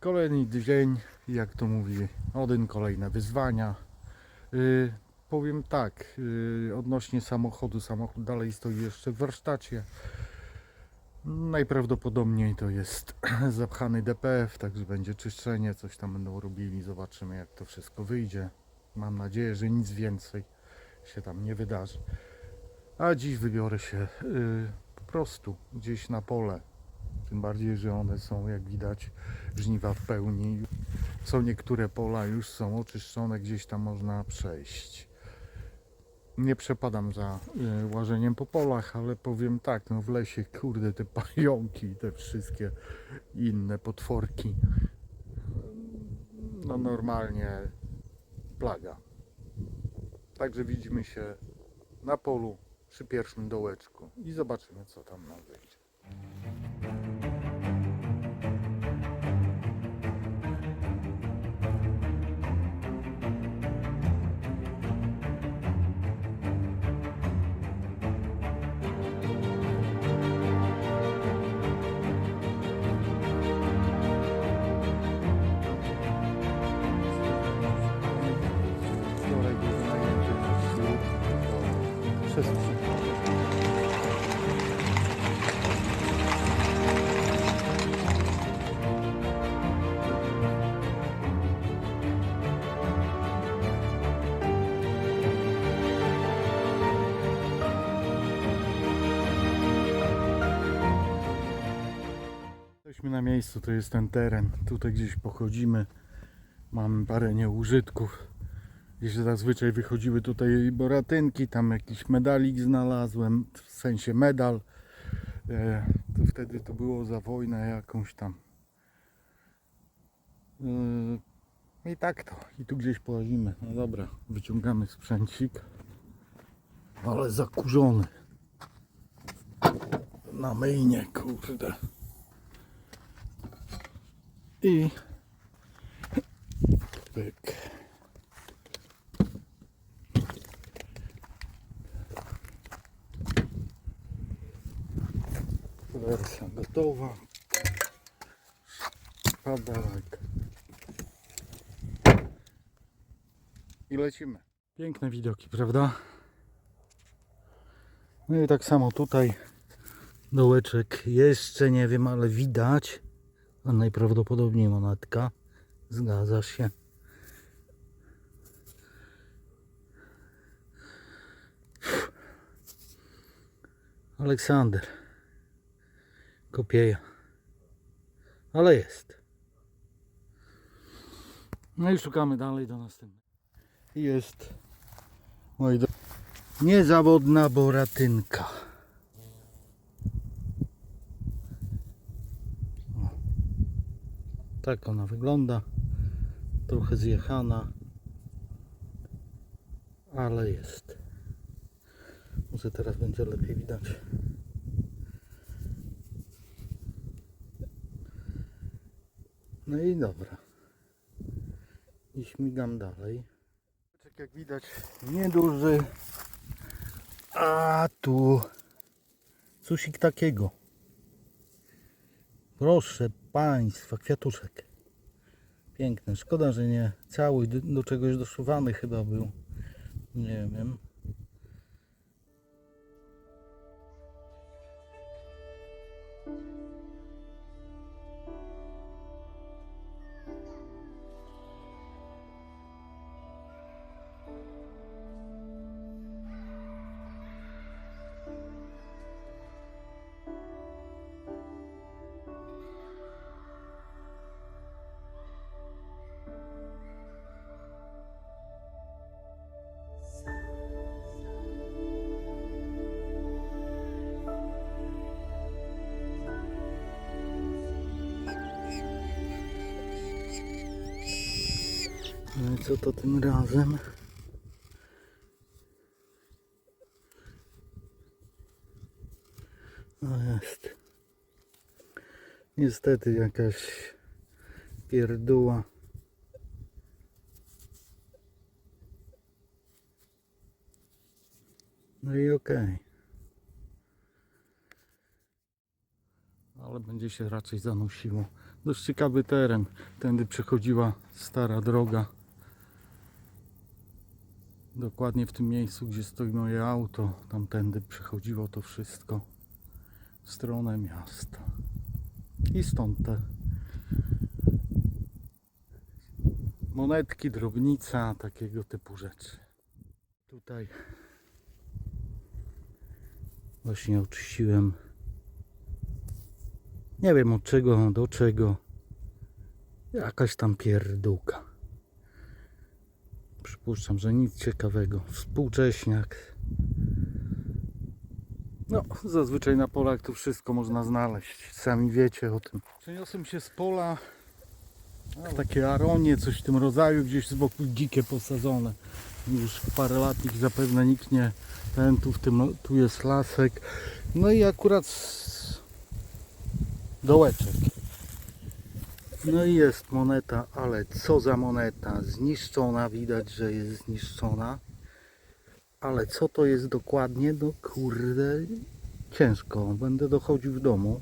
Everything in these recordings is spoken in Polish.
Kolejny dzień, jak to mówi Odyn, kolejne wyzwania. Yy, powiem tak, yy, odnośnie samochodu, samochód dalej stoi jeszcze w warsztacie. Najprawdopodobniej to jest zapchany DPF, także będzie czyszczenie, coś tam będą robili, zobaczymy jak to wszystko wyjdzie. Mam nadzieję, że nic więcej się tam nie wydarzy. A dziś wybiorę się yy, po prostu gdzieś na pole. Tym bardziej, że one są, jak widać, żniwa w pełni. Są niektóre pola już są oczyszczone, gdzieś tam można przejść. Nie przepadam za y, łażeniem po polach, ale powiem tak, no w lesie, kurde, te pająki i te wszystkie inne potworki. No normalnie plaga. Także widzimy się na polu przy pierwszym dołeczku i zobaczymy, co tam nam wyjdzie. Jesteśmy na miejscu, to jest ten teren. Tutaj gdzieś pochodzimy. Mamy parę nieużytków. Gdzieś zazwyczaj wychodziły tutaj boratynki, tam jakiś medalik znalazłem, w sensie medal. E, to wtedy to było za wojnę jakąś tam. E, I tak to. I tu gdzieś połazimy. No dobra, wyciągamy sprzęcik. Ale zakurzony. Na myjnie, kurde. I pyk. Wersja gotowa. Szpadarek. I lecimy. Piękne widoki, prawda? No i tak samo tutaj dołeczek jeszcze nie wiem, ale widać. Najprawdopodobniej monetka. Zgadza się. Aleksander. Kopieja. Ale jest. No i szukamy dalej do następnego. Jest. Moi drodzy. Niezawodna boratynka. Tak ona wygląda. Trochę zjechana. Ale jest. Może teraz będzie lepiej widać. No i dobra. I śmigam dalej. Jak widać, nieduży. A tu cusik takiego. Proszę Państwa, kwiatuszek. Piękny. Szkoda, że nie cały, do czegoś doszywany chyba był. Nie wiem. Co to tym razem? No jest. Niestety jakaś pierdóła. No i okej. Ale ale będzie się raczej zanosiło. Dość ciekawy teren. Tędy przechodziła stara droga. Dokładnie w tym miejscu, gdzie stoi moje auto, tamtędy przechodziło to wszystko w stronę miasta. I stąd te monetki, drobnica, takiego typu rzeczy. Tutaj właśnie oczyściłem. Nie wiem od czego, do czego. Jakaś tam pierdółka. Przypuszczam, że nic ciekawego. Współcześniak. No, zazwyczaj na polach tu wszystko można znaleźć. Sami wiecie o tym. Przeniosłem się z pola w takie aronie, coś w tym rodzaju, gdzieś z boku dzikie posadzone. Już parę lat ich zapewne nikt nie ten, tu, w tym, tu jest lasek. No i akurat dołeczek. No i jest moneta, ale co za moneta? Zniszczona, widać, że jest zniszczona. Ale co to jest dokładnie? No kurde, ciężko. Będę dochodził w domu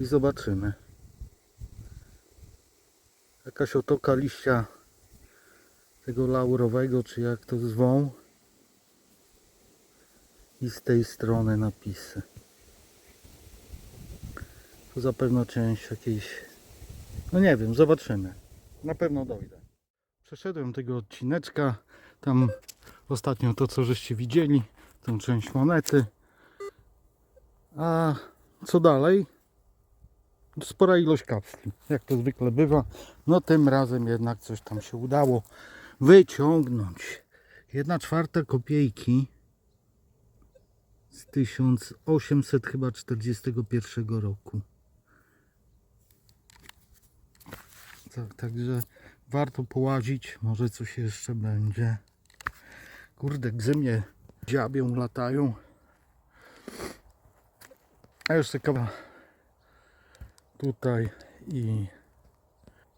i zobaczymy. Jakaś otoka liścia tego laurowego, czy jak to zwą. I z tej strony napisy. To zapewne część jakiejś... No nie wiem, zobaczymy. Na pewno dojdę. Przeszedłem tego odcineczka. Tam ostatnio to, co żeście widzieli. Tą część monety. A co dalej? Spora ilość kapsli. Jak to zwykle bywa. No tym razem jednak coś tam się udało wyciągnąć. Jedna czwarta kopiejki z 1800 chyba 41 roku. Tak, także warto połazić, może coś jeszcze będzie. Kurde, gzy mnie dziabią, latają. A jeszcze kawa tutaj i,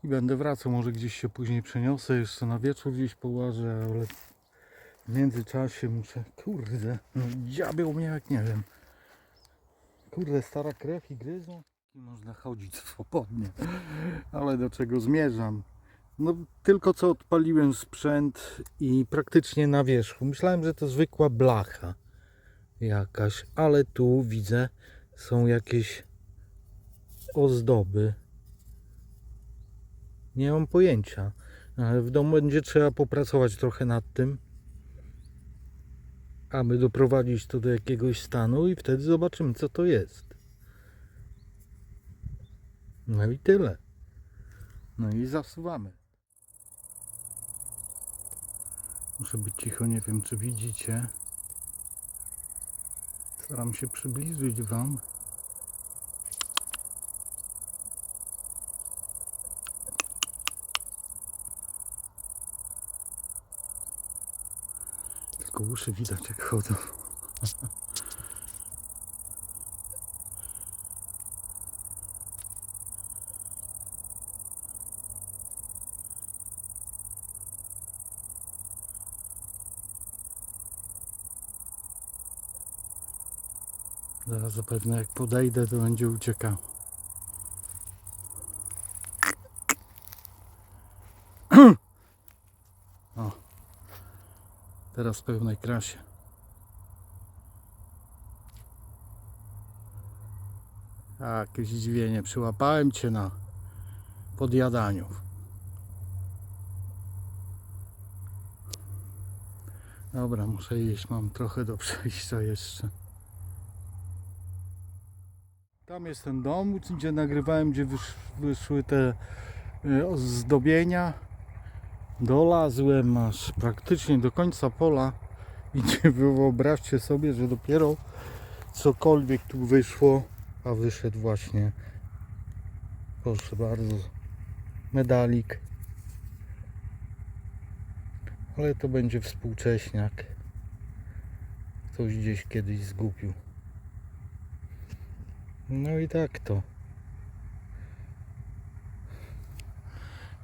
i będę wracał. Może gdzieś się później przeniosę, jeszcze na wieczór gdzieś połażę, ale w międzyczasie muszę, kurde, no dziabią mnie jak nie wiem. Kurde, stara krew i gryzą. Można chodzić swobodnie. Ale do czego zmierzam? No tylko co odpaliłem sprzęt i praktycznie na wierzchu. Myślałem, że to zwykła blacha jakaś, ale tu widzę są jakieś ozdoby. Nie mam pojęcia. Ale w domu będzie trzeba popracować trochę nad tym, aby doprowadzić to do jakiegoś stanu i wtedy zobaczymy co to jest. No i tyle. No i zasuwamy. Muszę być cicho, nie wiem czy widzicie. Staram się przybliżyć Wam. Tylko uszy widać jak chodzą. Zaraz zapewne jak podejdę to będzie uciekał. O. Teraz w pełnej krasie. A, jakieś zdziwienie. Przyłapałem cię na podjadaniu. Dobra, muszę iść. Mam trochę do przejścia jeszcze. Jest ten dom, gdzie nagrywałem, gdzie wysz, wyszły te y, ozdobienia. Dolazłem aż praktycznie do końca pola i wyobraźcie sobie, że dopiero cokolwiek tu wyszło, a wyszedł właśnie, proszę bardzo, medalik. Ale to będzie współcześniak. Ktoś gdzieś kiedyś zgubił. No i tak to.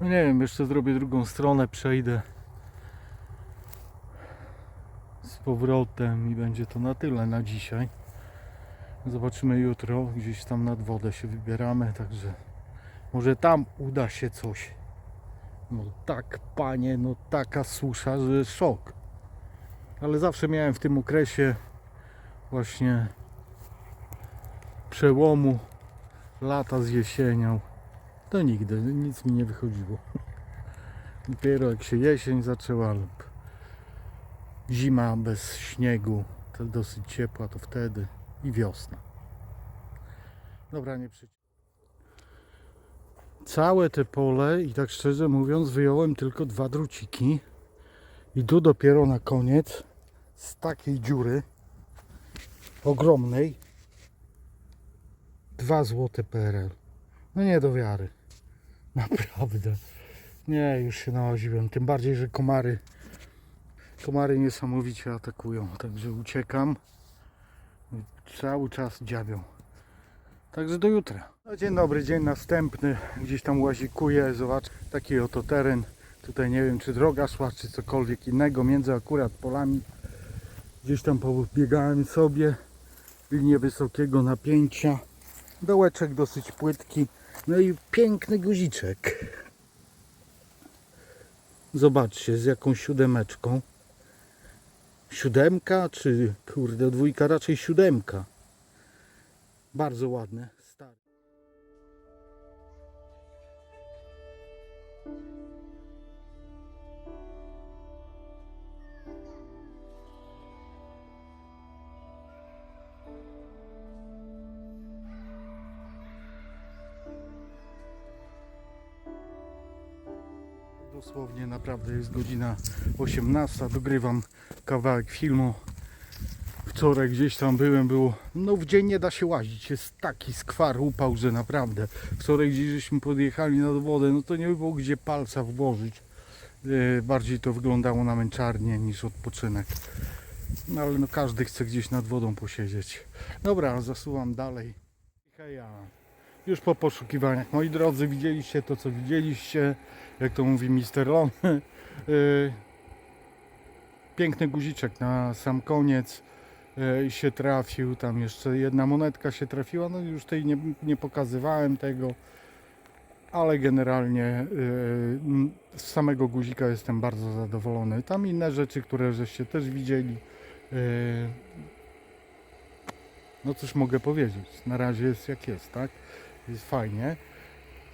No nie wiem, jeszcze zrobię drugą stronę, przejdę z powrotem i będzie to na tyle na dzisiaj. Zobaczymy jutro, gdzieś tam nad wodę się wybieramy, także może tam uda się coś. No tak, panie, no taka susza, że szok. Ale zawsze miałem w tym okresie właśnie przełomu lata z jesienią. To nigdy, nic mi nie wychodziło. Dopiero jak się jesień zaczęła lub zima bez śniegu, to dosyć ciepła, to wtedy i wiosna. Dobra, nie przy... Całe te pole i tak szczerze mówiąc wyjąłem tylko dwa druciki i tu dopiero na koniec z takiej dziury ogromnej dwa złote PRL. No nie do wiary. Naprawdę. Nie, już się nałaziłem. Tym bardziej, że komary komary niesamowicie atakują. Także uciekam. Cały czas dziabią. Także do jutra. No, dzień dobry, dzień następny. Gdzieś tam łazikuję. Zobacz, taki oto teren. Tutaj nie wiem, czy droga szła, czy cokolwiek innego. Między akurat polami. Gdzieś tam pobiegałem sobie. Linię wysokiego napięcia. Dołeczek dosyć płytki. No i piękny guziczek. Zobaczcie, z jaką siódemeczką. Siódemka, czy kurde, dwójka, raczej siódemka. Bardzo ładne. Dosłownie naprawdę jest godzina 18. Dogrywam kawałek filmu. Wczoraj gdzieś tam byłem, było. No w dzień nie da się łazić. Jest taki skwar, upał, że naprawdę. Wczoraj gdzieś żeśmy podjechali nad wodę, no to nie było gdzie palca włożyć. E, Bardziej to wyglądało na męczarnię niż odpoczynek. No ale no każdy chce gdzieś nad wodą posiedzieć. Dobra, zasuwam dalej. Heja. Już po poszukiwaniach. Moi drodzy, widzieliście to, co widzieliście. Jak to mówi Mr. Lon. Y, Piękny guziczek na sam koniec y, się trafił. Tam jeszcze jedna monetka się trafiła. No już tej nie, nie pokazywałem tego. Ale generalnie y, z samego guzika jestem bardzo zadowolony. Tam inne rzeczy, które żeście też widzieli. No cóż mogę powiedzieć. Na razie jest jak jest, tak? Jest fajnie.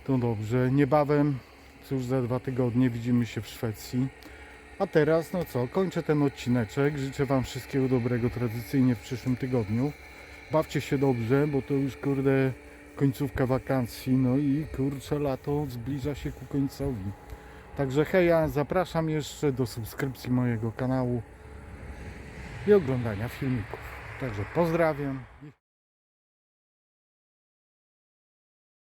To dobrze. Niebawem, cóż za dwa tygodnie widzimy się w Szwecji. A teraz, no co, kończę ten odcineczek. Życzę Wam wszystkiego dobrego tradycyjnie w przyszłym tygodniu. Bawcie się dobrze, bo to już kurde końcówka wakacji. No i kurczę, lato zbliża się ku końcowi. Także heja, zapraszam jeszcze do subskrypcji mojego kanału i oglądania filmików. Także pozdrawiam.